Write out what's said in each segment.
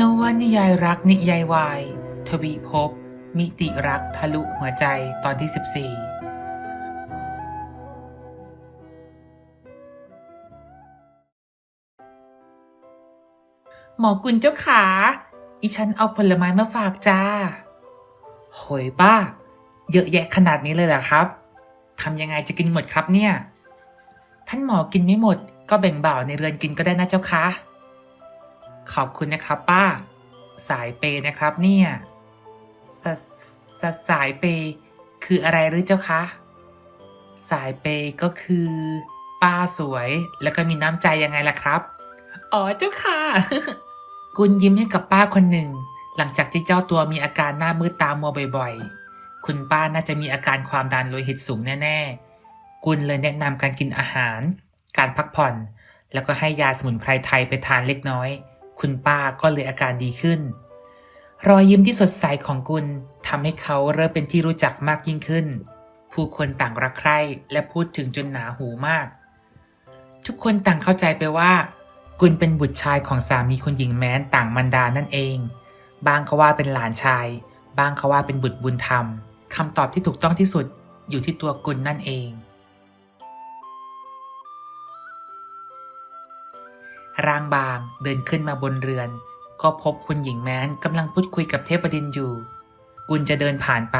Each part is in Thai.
นวนิยายรักนิยายวาย ทวีภพมิติรักทะลุหัวใจตอนที่ 14 หมอกุลเจ้าขา อีฉันเอาผลไม้มาฝากจ้า โหยป้า เยอะแยะขนาดนี้เลยเหรอครับทำยังไงจะกินหมดครับเนี่ย ท่านหมอกินไม่หมด ก็แบ่งบ่าวในเรือนกินก็ได้นะเจ้าคะ ขอบคุณนะครับป้า สายเปย์นะครับเนี่ยสสสายเปย์คืออะไรหรือเจ้าคะ สายเปย์ก็คือ ป้าสวยแล้วก็มีน้ำใจยังไงล่ะครับ อ๋อเจ้าค่ะ กุลยิ้มให้กับป้าคนหนึ่ง หลังจากที่เจ้าตัวมีอาการหน้ามืดตามัวบ่อยๆ คุณป้าน่าจะมีอาการความดันโลหิตสูงแน่ๆ กุลเลยแนะนำการกินอาหาร การพักผ่อน แล้วก็ให้ยาสมุนไพรไทยไปทานเล็กน้อย คุณป้าก็เลยอาการดีขึ้น รอยยิ้มที่สดใสของกุลทำให้เขาเริ่มเป็นที่รู้จักมากยิ่งขึ้น ผู้คนต่างรักใคร่และพูดถึงจนหนาหูมาก ทุกคนต่างเข้าใจไปว่า กุลเป็นบุตรชายของสามีคุณหญิงแม้นต่างมันดานั่นเอง บางเขาว่าเป็นหลานชาย บางเขาว่าเป็นบุตรบุญธรรมคำตอบที่ถูกต้องที่สุดอยู่ที่ตัวกุลนั่นเอง ร่างบางเดินขึ้นมาบนเรือน ก็พบคุณหญิงแม้นกำลังพูดคุยกับเทพดินอยู่ กุลจะเดินผ่านไป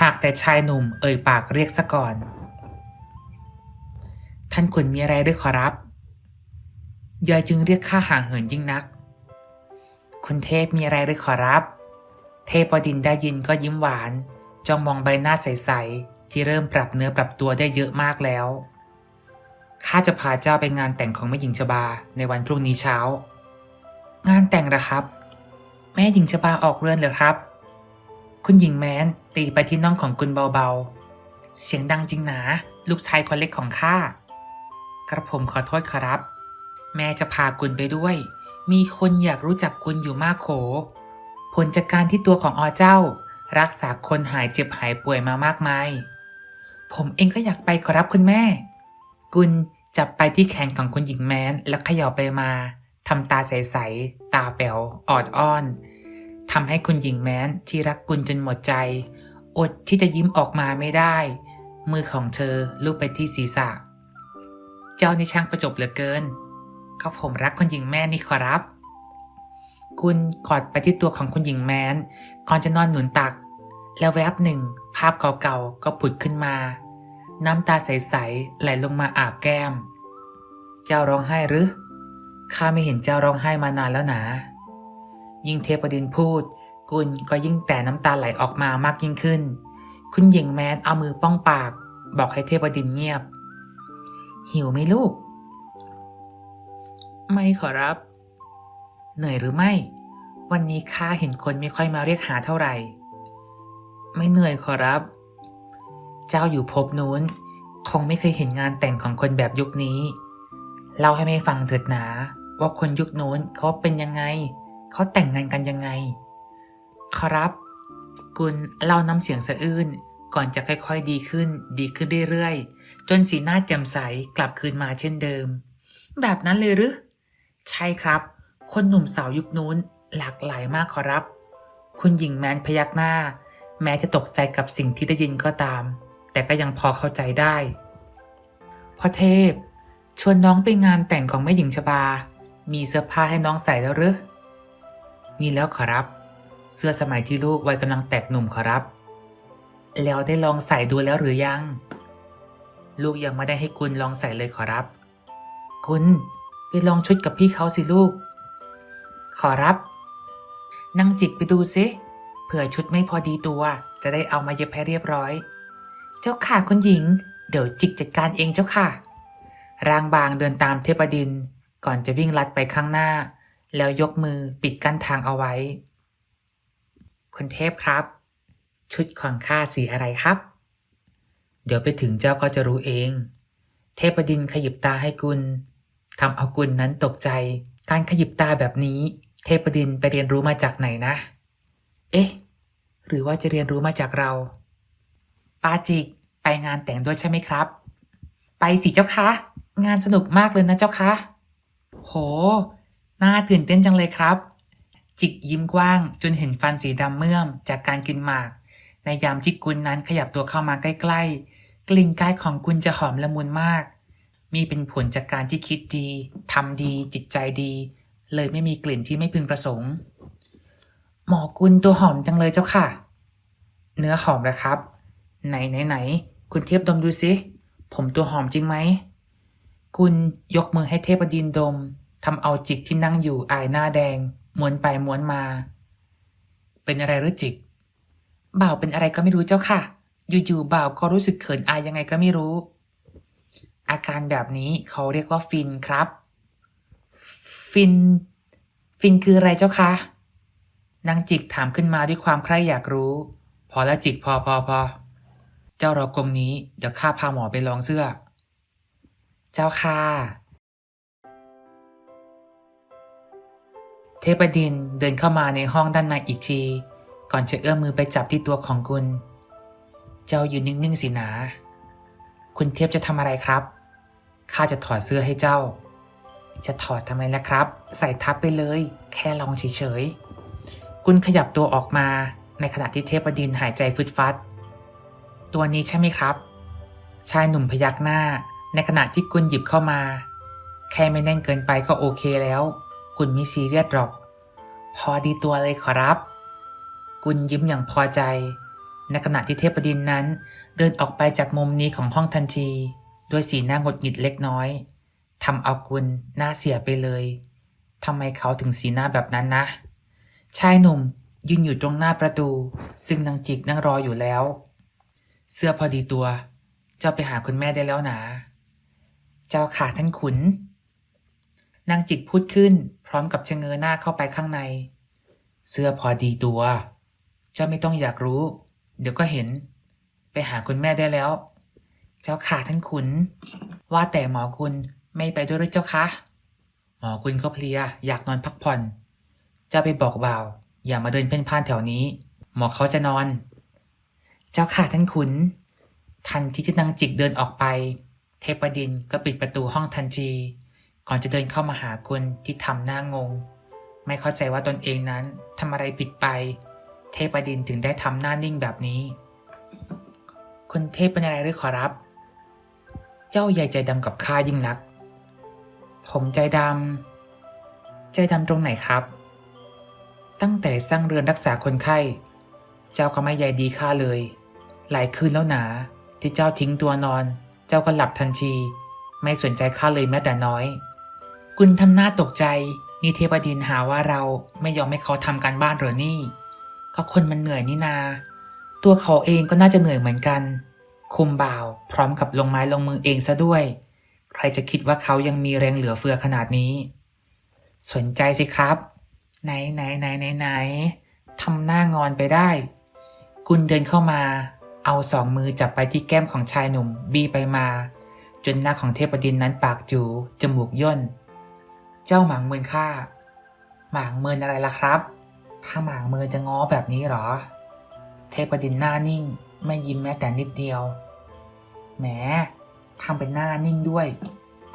หากแต่ชายหนุ่มเอ่ยปากเรียกซะก่อน ท่านขุนมีอะไรด้วยขอรับย่าจึงเรียกข้าห่างเหินยิ่งนัก คุณเทพมีอะไรด้วยขอรับ เทพดินได้ยินก็ยิ้มหวานจ้องมองใบหน้าใส ๆ ที่เริ่มปรับเนื้อปรับตัวได้เยอะมากแล้ว ข้าจะพาเจ้าไปงานแต่งของแม่หญิงชบาในวันพรุ่งนี้เช้า งานแต่งเหรอครับ แม่หญิงชบาออกเรือนเหรอครับ คุณหญิงแมนตีไปที่น่องของกุลเบาๆ เสียงดังจริงหนา ลูกชายคนเล็กของข้ากระผมขอโทษครับ แม่จะพากุลไปด้วย มีคนอยากรู้จักกุลอยู่มากโข ผลจากการที่ตัวของอเจ้า รักษาคนหายเจ็บหายป่วยมามากมาย ผมเองก็อยากไปขอรับคุณแม่ กุลจับไปที่แขนของคุณหญิงแม้น แล้วเขย่าไปมาทำตาใสๆตาแป๋วออดอ้อนทำให้คุณหญิงแม้นที่รักกุลจนหมดใจ อดที่จะยิ้มออกมาไม่ได้ มือของเธอลูบไปที่ศีรษะ เจ้านี่ช่างประจบเหลือเกินก็ผมรักคุณหญิงแม่นี่ขอรับกุลกอดไปที่ตัวของคุณหญิงแม้น ก่อนจะนอนหนุนตัก แล้วแวบหนึ่ง ภาพเก่าๆก็ผุดขึ้นมา น้ำตาใสๆไหลลงมาอาบแก้ม เจ้าร้องไห้หรือ ข้าไม่เห็นเจ้าร้องไห้มานานแล้วนะ ยิ่งเทพดินพูด กุลก็ยิ่งแต่น้ำตาไหลออกมามากยิ่งขึ้น คุณหญิงแมนเอามือป้องปาก บอกให้เทพดินเงียบ หิวไหมลูก ไม่ขอรับ เหนื่อยหรือไม่ วันนี้ข้าเห็นคนไม่ค่อยมาเรียกหาเท่าไหร่ ไม่เหนื่อยขอรับ เจ้าอยู่ภพนู้น คงไม่เคยเห็นงานแต่งของคนแบบยุคนี้ เล่าให้แม่ฟังเถิดหนา ว่าคนยุคนู้นเขาเป็นยังไง เขาแต่งงานกันยังไงขอรับ กุลเล่าน้ำเสียงสะอื้นก่อนจะค่อยๆดีขึ้น ดีขึ้นเรื่อยๆ จนสีหน้าแจ่มใสกลับคืนมาเช่นเดิม แบบนั้นเลยหรือ ใช่ครับ คนหนุ่มสาวยุคนู้นหลากหลายมากขอรับ คุณหญิงแมนพยักหน้า แม้จะตกใจกับสิ่งที่ได้ยินก็ตาม แต่ก็ยังพอเข้าใจได้พ่อเทพ ชวนน้องไปงานแต่งของแม่หญิงชบา มีเสื้อผ้าให้น้องใส่แล้วหรือมีแล้วขอรับ เสื้อสมัยที่ลูกวัยกำลังแตกหนุ่มขอรับ แล้วได้ลองใส่ดูแล้วหรือยัง ลูกยังไม่ได้ให้คุณลองใส่เลยขอรับ คุณไปลองชุดกับพี่เขาสิลูก ขอรับ นั่งจิกไปดูซิเผื่อชุดไม่พอดีตัว จะได้เอามาเย็บให้เรียบร้อย เจ้าค่ะคุณหญิง เดี๋ยวจิกจัดการเองเจ้าค่ะ ร่างบางเดินตามเทพดิน ก่อนจะวิ่งลัดไปข้างหน้า แล้วยกมือปิดกั้นทางเอาไว้ คุณเทพครับ ชุดของข้าสีอะไรครับ เดี๋ยวไปถึงเจ้าก็จะรู้เอง เทพดินขยิบตาให้กุลทำเอากุลนั้นตกใจ การขยิบตาแบบนี้ เทพดินไปเรียนรู้มาจากไหนนะ เอ๊ะ หรือว่าจะเรียนรู้มาจากเรา ปาจิก ไปงานแต่งด้วยใช่ไหมครับ ไปสิเจ้าคะ งานสนุกมากเลยนะเจ้าคะ โห น่าตื่นเต้นจังเลยครับ จิกยิ้มกว้างจนเห็นฟันสีดำเมื่อมจากการกินหมาก ในยามที่กุลนั้นขยับตัวเข้ามาใกล้ๆ กลิ่นกายของกุลจะหอมละมุนมาก มีเป็นผลจากการที่คิดดีทำดีจิตใจดี เลยไม่มีกลิ่นที่ไม่พึงประสงค์ หมอกุลตัวหอมจังเลยเจ้าค่ะ เนื้อหอมแล้วครับ ไหนไหนไหน คุณเทพดมดูสิผมตัวหอมจริงไหม คุณยกมือให้เทพดินดมทำเอาจิกที่นั่งอยู่อายหน้าแดงม้วนไปม้วนมา เป็นอะไรหรือจิก บ่าวเป็นอะไรก็ไม่รู้เจ้าค่ะ อยู่ๆบ่าวก็รู้สึกเขินอายยังไงก็ไม่รู้ อาการแบบนี้เขาเรียกว่าฟินครับ ฟิน ฟินคืออะไรเจ้าคะนางจิกถามขึ้นมาด้วยความใคร่อยากรู้ พอแล้วจิกพอพอพอ เจ้ารอกรงนี้ เดี๋ยวข้าพาหมอไปลองเสื้อ เจ้าค่ะ เทพดินเดินเข้ามาในห้องด้านในอีกที ก่อนจะเอื้อมมือไปจับที่ตัวของคุณ เจ้ายืนนิ่งๆสินะ คุณเทพจะทำอะไรครับ ข้าจะถอดเสื้อให้เจ้า จะถอดทำไมล่ะครับ ใส่ทับไปเลย แค่ลองเฉยๆ คุณขยับตัวออกมาในขณะที่เทพดินหายใจฟึดฟัด ตัวนี้ใช่ไหมครับ ชายหนุ่มพยักหน้าในขณะที่กุลหยิบเข้ามา แค่ไม่แน่นเกินไปก็โอเคแล้ว กุลไม่ซีเรียสหรอก พอดีตัวเลยขอรับ กุลยิ้มอย่างพอใจ ในขณะที่เทพดินนั้น เดินออกไปจากมุมนี้ของห้องทันที ด้วยสีหน้าหงุดหงิดเล็กน้อยทำเอากุลหน้าเสียไปเลยทำไมเขาถึงสีหน้าแบบนั้นนะ ชายหนุ่มยืนอยู่ตรงหน้าประตู ซึ่งนางจิกนั่งรออยู่แล้ว เสื้อพอดีตัว เจ้าไปหาคุณแม่ได้แล้วนะ เจ้าขาท่านขุน นางจิกพูดขึ้น พร้อมกับชะเง้อหน้าเข้าไปข้างใน เสื้อพอดีตัว เจ้าไม่ต้องอยากรู้ เดี๋ยวก็เห็น ไปหาคุณแม่ได้แล้ว เจ้าขาท่านขุน ว่าแต่หมอคุณไม่ไปด้วยหรือเจ้าคะ หมอคุณเขาเพลียอยากนอนพักผ่อน เจ้าไปบอกบ่าว อย่ามาเดินเพ่นพ่านแถวนี้ หมอเขาจะนอน จ้าค่ะท่านขุน ทันทีที่นางจิกเดินออกไป เทพดินก็ปิดประตูห้องทันที ก่อนจะเดินเข้ามาหาคุณที่ทำหน้างง ไม่เข้าใจว่าตนเองนั้นทำอะไรผิดไป เทพดินถึงได้ทำหน้านิ่งแบบนี้ คุณเทพเป็นอะไรหรือขอรับ เจ้าใหญ่ใจดำกับข้ายิ่งนัก ผมใจดำใจดำตรงไหนครับ ตั้งแต่สร้างเรือนรักษาคนไข้ เจ้าก็ไม่ใยดีข้าเลย หลายคืนแล้วหนา ที่เจ้าทิ้งตัวนอน เจ้าก็หลับทันที ไม่สนใจข้าเลยแม้แต่น้อย กุลทำหน้าตกใจ นี่เทพดินหาว่าเราไม่ยอมให้เขาทำการบ้านเหรอนี่ ก็คนมันเหนื่อยนี่นา ตัวเขาเองก็น่าจะเหนื่อยเหมือนกัน คุมบ่าว พร้อมกับลงไม้ลงมือเองซะด้วย ใครจะคิดว่าเขายังมีแรงเหลือเฟือขนาดนี้ สนใจสิครับ ไหนไหนไหนไหนไหนทำหน้างอนไปได้ กุลเดินเข้ามา เอาสองมือจับไปที่แก้มของชายหนุ่มบีไปมา จนหน้าของเทพดินนั้นปากจูจมูกย่น เจ้าหมางเมินข้าหมางเมินอะไรล่ะครับ ถ้าหมางเมินจะง้อแบบนี้หรอ เทพดินหน้านิ่ง ไม่ยิ้มแม้แต่นิดเดียว แหมทำเป็นหน้านิ่งด้วย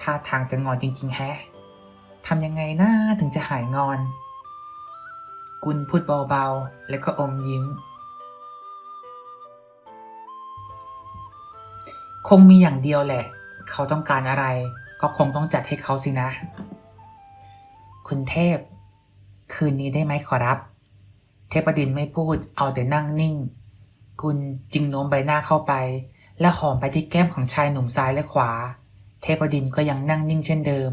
ท่าทางจะงอนจริงๆแฮะทำยังไงนะถึงจะหายงอน กุลพูดเบาๆ แล้วก็อมยิ้ม คงมีอย่างเดียวแหละ เขาต้องการอะไร ก็คงต้องจัดให้เขาสินะ คุณเทพ คืนนี้ได้ไหมขอรับ เทพดินไม่พูดเอาแต่นั่งนิ่ง กุลจึงโน้มใบหน้าเข้าไป และหอมไปที่แก้มของชายหนุ่มซ้ายและขวา เทพดินก็ยังนั่งนิ่งเช่นเดิม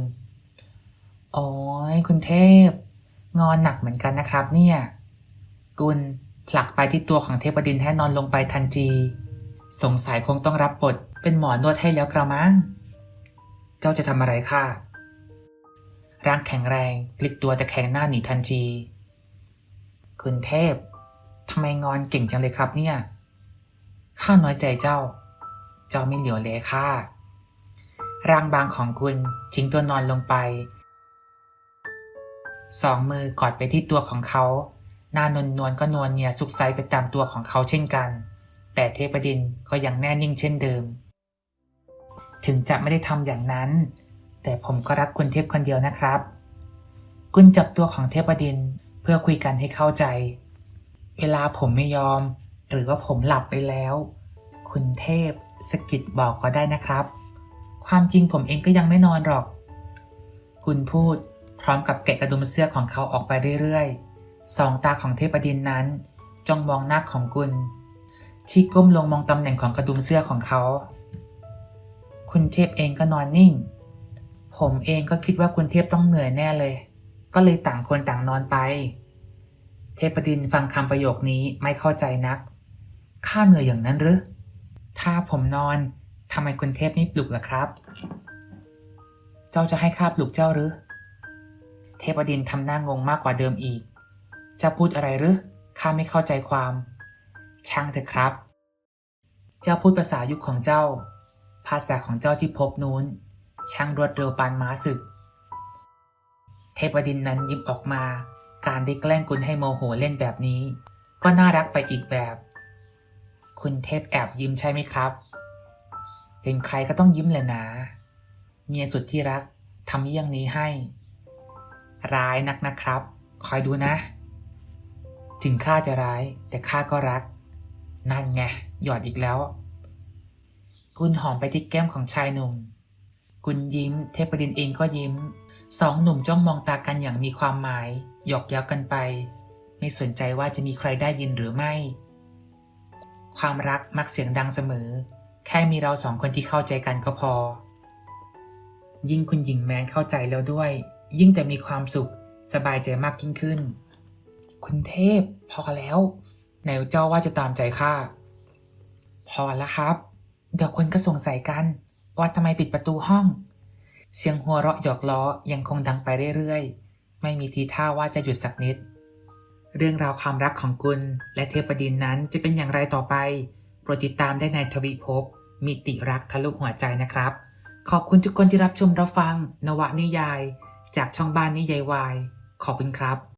โอ้ยคุณเทพ งอนหนักเหมือนกันนะครับ เนี่ย กุลผลักไปที่ตัวของเทพดินให้นอนลงไปทันทีสงสัยคงต้องรับบท เป็นหมอนวดให้แล้วกระมัง เจ้าจะทำอะไรค่ะร่างแข็งแรงพลิกตัวแต่แข็งหน้าหนีทันทีคุณเทพทำไมงอนเก่งจังเลยครับเนี่ย ข้าน้อยใจเจ้า เจ้าไม่เหลียวแลข้า ร่างบางของคุณทิ้งตัวนอนลงไป สองมือกอดไปที่ตัวของเขา หน้านวลนวลก็นวลเนียสุกไซไปตามตัวของเขาเช่นกัน แต่เทพดินก็ยังแน่นิ่งเช่นเดิม ถึงจะไม่ได้ทำอย่างนั้น แต่ผมก็รักคุณเทพคนเดียวนะครับ กุลจับตัวของเทพดินเพื่อคุยกันให้เข้าใจ เวลาผมไม่ยอม หรือว่าผมหลับไปแล้ว คุณเทพสะกิดบอกก็ได้นะครับ ความจริงผมเองก็ยังไม่นอนหรอก คุณพูดพร้อมกับแกะกระดุมเสื้อของเขาออกไปเรื่อยๆ สองตาของเทพดินนั้นจ้องมองหน้าของกุลที่ก้มลงมองตำแหน่งของกระดุมเสื้อของเขา คุณเทพเองก็นอนนิ่ง ผมเองก็คิดว่าคุณเทพต้องเหนื่อยแน่เลย ก็เลยต่างคนต่างนอนไป เทพดินฟังคำประโยคนี้ไม่เข้าใจนัก ข้าเหนื่อยอย่างนั้นหรือ ถ้าผมนอนทำไมคุณเทพไม่ปลุกล่ะครับ เจ้าจะให้ข้าปลุกเจ้าหรือ เทพดินทำหน้างงมากกว่าเดิมอีกจ้าพูดอะไรหรือข้าไม่เข้าใจความ ช่างเถอะครับ เจ้าพูดภาษายุคของเจ้า ภาษาของเจ้าที่พบนู้น ช่างรวดเร็วปานม้าศึก เทพดินนั้นยิ้มออกมา การได้แกล้งคุณให้โมโหเล่นแบบนี้ ก็น่ารักไปอีกแบบ คุณเทพแอบยิ้มใช่ไหมครับ เป็นใครก็ต้องยิ้มแหละนะเมียสุดที่รักทำเยี่ยงนี้ให้ ร้ายนักนะครับ คอยดูนะ ถึงข้าจะร้ายแต่ข้าก็รัก นั่นไงหยอดอีกแล้ว กุลหอมไปที่แก้มของชายหนุ่ม กุลยิ้ม เทพดินเองก็ยิ้ม สองหนุ่มจ้องมองตากันอย่างมีความหมาย หยอกเย้ากันไป ไม่สนใจว่าจะมีใครได้ยินหรือไม่ ความรักมักเสียงดังเสมอ แค่มีเราสองคนที่เข้าใจกันก็พอ ยิ่งคุณหญิงแมนเข้าใจแล้วด้วย ยิ่งแต่มีความสุข สบายใจมากยิ่งขึ้น คุณเทพ พอแล้วไหนเจ้าว่าจะตามใจข้าพอแล้วครับ เดี๋ยวคนก็สงสัยกัน ว่าทำไมปิดประตูห้อง เสียงหัวเราะหยอกล้อยังคงดังไปเรื่อยๆ ไม่มีทีท่าว่าจะหยุดสักนิด เรื่องราวความรักของกุลและเทพดินนั้นจะเป็นอย่างไรต่อไป โปรดติดตามได้ในทวีภพมิติรักทะลุหัวใจนะครับ ขอบคุณทุกคนที่รับชมรับฟัง นวนิยาย จากช่องบ้านนิยายวาย ขอบคุณครับ